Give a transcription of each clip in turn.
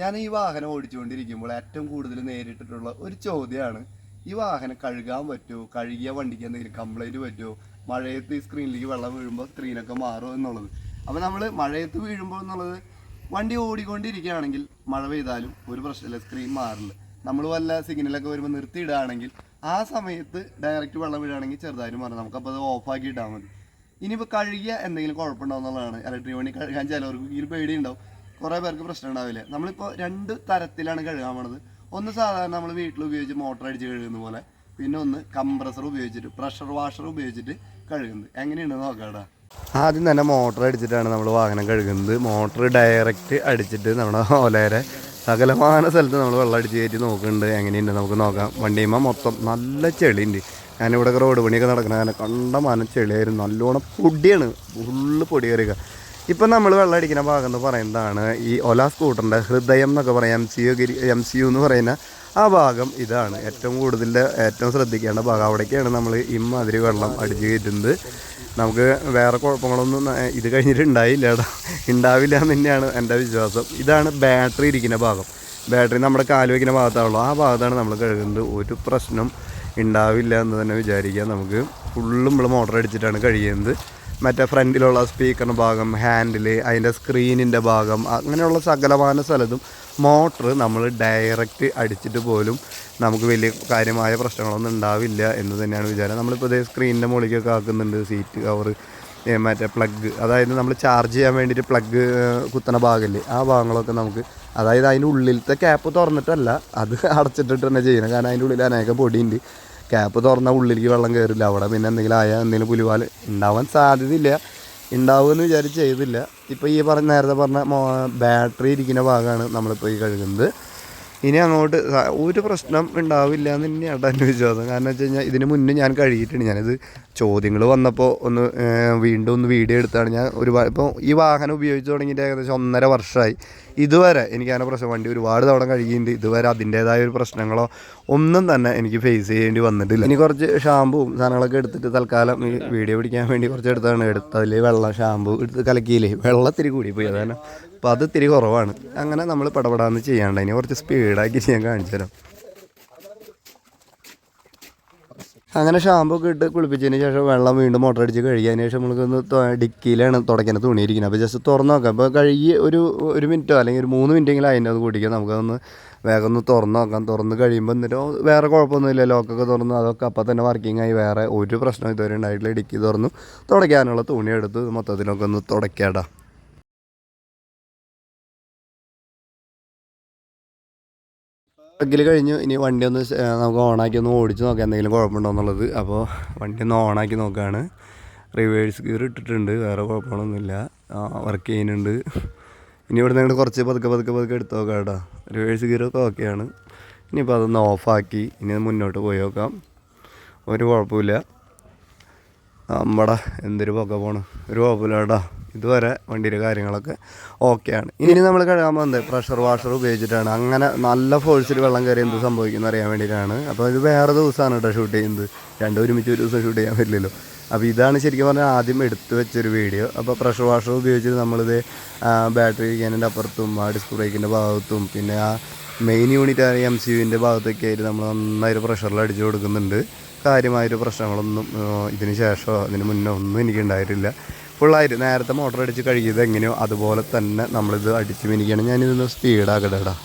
ഞാൻ ഈ വാഹനം ഓടിച്ചുകൊണ്ടിരിക്കുമ്പോൾ ഏറ്റവും കൂടുതൽ നേരിട്ടിട്ടുള്ള ഒരു ചോദ്യമാണ് ഈ വാഹനം കഴുകാൻ പറ്റുമോ? കഴുകിയ വണ്ടിക്ക് എന്തെങ്കിലും കംപ്ലൈന്റ് പറ്റുമോ? മഴയത്ത് ഈ സ്ക്രീനിലേക്ക് വെള്ളം വീഴുമ്പോൾ സ്ക്രീനൊക്കെ മാറുമോ എന്നുള്ളത്. അപ്പോൾ നമ്മൾ മഴയത്ത് വീഴുമ്പോൾ എന്നുള്ളത് വണ്ടി ഓടിക്കൊണ്ടിരിക്കുകയാണെങ്കിൽ മഴ പെയ്താലും ഒരു പ്രശ്നമില്ല സ്ക്രീൻ മാറില്ല. നമ്മൾ വല്ല സിഗ്നലൊക്കെ വരുമ്പോൾ നിർത്തിയിടുകയാണെങ്കിൽ ആ സമയത്ത് ഡയറക്റ്റ് വെള്ളം വീഴുകയാണെങ്കിൽ ചെറുതായിട്ട് മാറും. നമുക്കപ്പോൾ അത് ഓഫാക്കി ഇട്ടാൽ മതി. ഇനിയിപ്പോൾ കഴുകിയ എന്തെങ്കിലും കുഴപ്പമുണ്ടോ എന്നുള്ളതാണ്. ഇലക്ട്രിക് വണ്ടി കഴുകാൻ ചിലവർക്ക് ഈ പേടി ഉണ്ടാവും കുറേ പേർക്ക് പ്രശ്നം ഉണ്ടാവില്ല നമ്മളിപ്പോ രണ്ട് തരത്തിലാണ് കഴുകാൻ പോണത്. ഒന്ന് സാധാരണ നമ്മൾ വീട്ടിൽ ഉപയോഗിച്ച് മോട്ടർ അടിച്ച് കഴുകുന്ന പോലെ പിന്നെ ഒന്ന് കംപ്രസർ ഉപയോഗിച്ചിട്ട് പ്രഷർ വാഷർ ഉപയോഗിച്ചിട്ട് കഴുകുന്നത്. എങ്ങനെയാണ് നോക്കാടാ? ആദ്യം തന്നെ മോട്ടർ അടിച്ചിട്ടാണ് നമ്മൾ വാഹനം കഴുകുന്നത്. മോട്ടർ ഡയറക്റ്റ് അടിച്ചിട്ട് നമ്മുടെ ഓലേരെ സകലമാന സ്ഥലത്ത് നമ്മൾ വെള്ളം അടിച്ച് കയറ്റി നോക്കുന്നുണ്ട്. എങ്ങനെയുണ്ട് നമുക്ക് നോക്കാം. വണ്ടിയുമ്പോൾ മൊത്തം നല്ല ചെളിയുണ്ട്. ഞാനിവിടെ റോഡ് പണിയൊക്കെ നടക്കണ കണ്ട മാനം ചെളിയായിരുന്നു. നല്ലോണം പൊടിയാണ്. ഫുള്ള് പൊടി കയറിയ ഇപ്പം നമ്മൾ വെള്ളം അടിക്കുന്ന ഭാഗം എന്ന് പറയുന്നതാണ് ഈ ഒല സ്കൂട്ടറിന്റെ ഹൃദയം എന്നൊക്കെ പറയാം എം സി യു ഗിരി എം സി യു എന്ന് പറയുന്ന ആ ഭാഗം ഇതാണ്. ഏറ്റവും കൂടുതൽ ഏറ്റവും ശ്രദ്ധിക്കേണ്ട ഭാഗം. അവിടേക്കാണ് നമ്മൾ ഇമ്മാതിരി വെള്ളം അടിച്ചു കയറ്റുന്നത്. നമുക്ക് വേറെ കുഴപ്പങ്ങളൊന്നും ഇത് കഴിഞ്ഞിട്ട് കേട്ടോ. ഉണ്ടാവില്ല എന്ന് തന്നെയാണ് എന്റെ വിശ്വാസം. ഇതാണ് ബാറ്ററി ഇരിക്കുന്ന ഭാഗം. ബാറ്ററി നമ്മുടെ കാൽ വയ്ക്കുന്ന ഭാഗത്താണല്ലോ. ആ ഭാഗത്താണ് നമ്മൾ കഴുകുന്നത്. ഒരു പ്രശ്നം ഉണ്ടാവില്ല എന്ന് തന്നെ വിചാരിക്കാം നമുക്ക്. ഫുള്ളും നമ്മൾ മോട്ടർ അടിച്ചിട്ടാണ് കഴിയുന്നത്. മറ്റേ ഫ്രണ്ടിലുള്ള സ്പീക്കറിന്റെ ഭാഗം ഹാൻഡിൽ അതിന്റെ സ്ക്രീനിന്റെ ഭാഗം അങ്ങനെയുള്ള സകലമാന സ്ഥലത്തും മോട്ടർ നമ്മൾ ഡയറക്റ്റ് അടിച്ചിട്ട് പോലും നമുക്ക് വലിയ കാര്യമായ പ്രശ്നങ്ങളൊന്നും ഉണ്ടാവില്ല എന്ന് തന്നെയാണ് വിചാരം. നമ്മളിപ്പോൾ ഇതേ സ്ക്രീനിന്റെ മുകളിലേക്കൊക്കെ ആക്കുന്നുണ്ട് സീറ്റ് കവർ മറ്റേ പ്ലഗ് അതായത് നമ്മൾ ചാർജ് ചെയ്യാൻ വേണ്ടിയിട്ട് പ്ലഗ് കുത്തണ ഭാഗമില്ലേ ആ ഭാഗങ്ങളൊക്കെ നമുക്ക് അതായത് അതിന്റെ ഉള്ളിലത്തെ ക്യാപ്പ് തുറന്നിട്ടല്ല അത് അടച്ചിട്ടിട്ട് തന്നെ ചെയ്യണം. കാരണം അതിന്റെ ഉള്ളിൽ അനേകം പൊടിയുണ്ട്. ക്യാപ്പ് തുറന്നാൽ ഉള്ളിലേക്ക് വെള്ളം കയറില്ല അവിടെ പിന്നെ എന്തെങ്കിലും ആയാൽ എന്തെങ്കിലും പുലിവാൽ ഉണ്ടാവാൻ സാധ്യതയില്ല. ഉണ്ടാവുമെന്ന് വിചാരിച്ച് ചെയ്തില്ല. ഇപ്പോൾ ഈ പറഞ്ഞ നേരത്തെ പറഞ്ഞ ബാറ്ററി ഇരിക്കുന്ന ഭാഗമാണ് നമ്മളിപ്പോൾ ഈ കഴുകുന്നത്. ഇനി അങ്ങോട്ട് ഒരു പ്രശ്നം ഉണ്ടാവില്ല എന്ന് തന്നെയാണ് എന്റെ വിശ്വാസം. കാരണം വെച്ച് കഴിഞ്ഞാൽ ഇതിന് മുന്നേ ഞാൻ കഴുകിയിട്ടുണ്ട്. ഞാനിത് ചോദ്യങ്ങൾ വന്നപ്പോൾ ഒന്ന് വീണ്ടും ഒന്ന് വീഡിയോ എടുത്താണ് ഞാൻ ഒരു ഇപ്പോൾ ഈ വാഹനം ഉപയോഗിച്ച് തുടങ്ങിയിട്ട് ഏകദേശം ഒന്നര വർഷമായി ഇതുവരെ എനിക്ക് അങ്ങനെ പ്രശ്നം വണ്ടി ഒരുപാട് തവണ കഴുകിയിട്ടുണ്ട്. ഇതുവരെ അതിന്റേതായ ഒരു പ്രശ്നങ്ങളോ ഒന്നും തന്നെ എനിക്ക് ഫേസ് ചെയ്യേണ്ടി വന്നിട്ടില്ല. ഇനി കുറച്ച് ഷാമ്പുവും സാധനങ്ങളൊക്കെ എടുത്തിട്ട് തൽക്കാലം ഈ വീഡിയോ പിടിക്കാൻ വേണ്ടി കുറച്ച് എടുത്താണ്. എടുത്തതിൽ വെള്ളം ഷാമ്പു എടുത്ത് കലക്കിയില്ലേ? വെള്ളം ഇത്തിരി കൂടിപ്പോയി അതാണ്. അപ്പോൾ അത് ഇത്തിരി കുറവാണ്. അങ്ങനെ നമ്മൾ പടപടാന്ന് ചെയ്യാണ്ട് ഇനി കുറച്ച് സ്പീഡാക്കി ഞാൻ കാണിച്ചു തരാം അങ്ങനെ ഷാമ്പു ഒക്കെ ഇട്ട് കുളിപ്പിച്ചതിന് ശേഷം വെള്ളം വീണ്ടും മോട്ടർ അടിച്ച് കഴുകിയതിന് ശേഷം നമുക്കൊന്ന് ഡിക്കിയിലാണ് തുടയ്ക്കുന്ന തുണിയിരിക്കുന്നത് അപ്പോൾ ജസ്റ്റ് തുറന്ന് നോക്കാം. അപ്പോൾ കഴുകി ഒരു ഒരു മിനിറ്റോ അല്ലെങ്കിൽ ഒരു മൂന്ന് മിനിറ്റെങ്കിലും അതിന്റെ അത് കുടിക്കാം നമുക്കതൊന്ന് വേഗം ഒന്ന് തുറന്ന് നോക്കാം. തുറന്ന് കഴിയുമ്പോൾ എന്നിട്ട് വേറെ കുഴപ്പമൊന്നുമില്ല. ലോക്കൊക്കെ തുറന്നു അതൊക്കെ അപ്പോൾ തന്നെ വർക്കിംഗ് ആയി. വേറെ ഒരു പ്രശ്നം ഇതുവരെ ഉണ്ടായിട്ടില്ല. ഡിക്കി തുറന്നു തുടയ്ക്കാനുള്ള തുണി എടുത്ത് മൊത്തത്തിലൊക്കെ ഒന്ന് തുടയ്ക്കാടാ പ്ലഗിൽ കഴിഞ്ഞു. ഇനി വണ്ടി ഒന്ന് നമുക്ക് ഓണാക്കി ഒന്ന് ഓടിച്ച് നോക്കാം. എന്തെങ്കിലും കുഴപ്പമുണ്ടോ എന്നുള്ളത്. അപ്പോൾ വണ്ടി ഒന്ന് ഓണാക്കി നോക്കുകയാണ് റിവേഴ്സ് ഗിയർ ഇട്ടിട്ടുണ്ട്. വേറെ കുഴപ്പങ്ങളൊന്നുമില്ല. വർക്ക് ചെയ്യുന്നുണ്ട്. ഇനി ഇവിടെ നിന്ന് കുറച്ച് പതുക്കെ പതുക്കെ പതുക്കെ എടുത്ത് നോക്കാം കേട്ടോ. റിവേഴ്സ് ഗിയറൊക്കെ ഓക്കെയാണ് ഇനിയിപ്പോൾ അതൊന്ന് ഓഫാക്കി ഇനി മുന്നോട്ട് പോയി നോക്കാം. ഒരു കുഴപ്പമില്ല. നമ്മടെ എന്തൊരു പൊക്കെ പോകണം ഒരു കുഴപ്പമില്ല കേട്ടോ. ഇതുവരെ വണ്ടിയുടെ കാര്യങ്ങളൊക്കെ ഓക്കെയാണ്. ഇനി നമ്മൾ കഴുകാൻ പോകുന്നത് പ്രഷർ വാഷർ ഉപയോഗിച്ചിട്ടാണ്. അങ്ങനെ നല്ല ഫോഴ്സിൽ വെള്ളം കയറി എന്ത് സംഭവിക്കുന്നു അറിയാൻ വേണ്ടിയിട്ടാണ്. അപ്പോൾ ഇത് വേറെ ദിവസമാണ് കേട്ടോ ഷൂട്ട് ചെയ്യുന്നത്. രണ്ടും ഒരുമിച്ച് ഒരു ദിവസം ഷൂട്ട് ചെയ്യാൻ പറ്റില്ലല്ലോ. അപ്പോൾ ഇതാണ് ശരിക്കും പറഞ്ഞാൽ ആദ്യം എടുത്തു വെച്ചൊരു വീഡിയോ അപ്പോൾ പ്രഷർ വാഷർ ഉപയോഗിച്ചിട്ട് നമ്മളിത് ബാറ്ററി ക്യാനിന്റെ അപ്പുറത്തും ആ ഡിസ്ക് ബ്രേക്കിന്റെ ഭാഗത്തും പിന്നെ ആ മെയിൻ യൂണിറ്റ് ആയ എം സി യുവിന്റെ ഭാഗത്തൊക്കെ ആയിട്ട് നമ്മൾ നന്നായിട്ട് പ്രഷറിൽ അടിച്ചു കൊടുക്കുന്നുണ്ട്. കാര്യമായൊരു പ്രശ്നങ്ങളൊന്നും ഇതിന് ശേഷമോ അതിന് മുന്നേ ഒന്നും എനിക്ക് ഉണ്ടായിട്ടില്ല ഫുള്ളായിട്ട് നേരത്തെ മോട്ടർ അടിച്ച് കഴുകിയത് എങ്ങനെയോ അതുപോലെ തന്നെ നമ്മളിത് അടിച്ച് മിനിക്കണം. ഞാനിതൊന്ന് സ്പീഡാക്കട്ടെടാ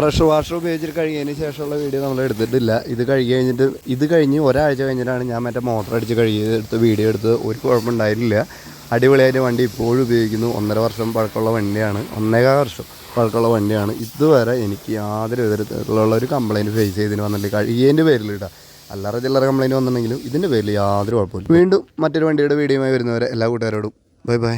പ്രഷർ വാഷർ ഉപയോഗിച്ചിട്ട് കഴുകിയതിന് ശേഷമുള്ള വീഡിയോ നമ്മൾ എടുത്തിട്ടില്ല. ഇത് കഴുകി കഴിഞ്ഞിട്ട് ഇത് കഴിഞ്ഞ് ഒരാഴ്ച കഴിഞ്ഞിട്ടാണ് ഞാൻ മറ്റേ മോട്ടർ അടിച്ച് കഴുകിയെടുത്ത് വീഡിയോ എടുത്ത് ഒരു കുഴപ്പമുണ്ടായിരുന്നില്ല അടിപൊളിയായിട്ട് വണ്ടി ഇപ്പോഴും ഉപയോഗിക്കുന്നു. ഒന്നര വർഷം പഴക്കമുള്ള വണ്ടിയാണ്. ഒന്നേകാ വർഷം പഴക്കമുള്ള വണ്ടിയാണ്. ഇതുവരെ എനിക്ക് യാതൊരു വിധത്തിലുള്ള ഒരു കംപ്ലയിന്റ് ഫേസ് ചെയ്തിന് വന്നിട്ടില്ല. കഴുകിയതിന്റെ പേരിൽ കേട്ടോ അല്ലറ ചില്ലറ കംപ്ലയിന്റ് വന്നിട്ടുണ്ടെങ്കിലും ഇതിന്റെ പേരിൽ യാതൊരു കുഴപ്പമില്ല വീണ്ടും മറ്റൊരു വണ്ടിയുടെ വീഡിയോയുമായി വരുന്നവരെ എല്ലാ കൂട്ടുകാരോടും ബൈ ബൈ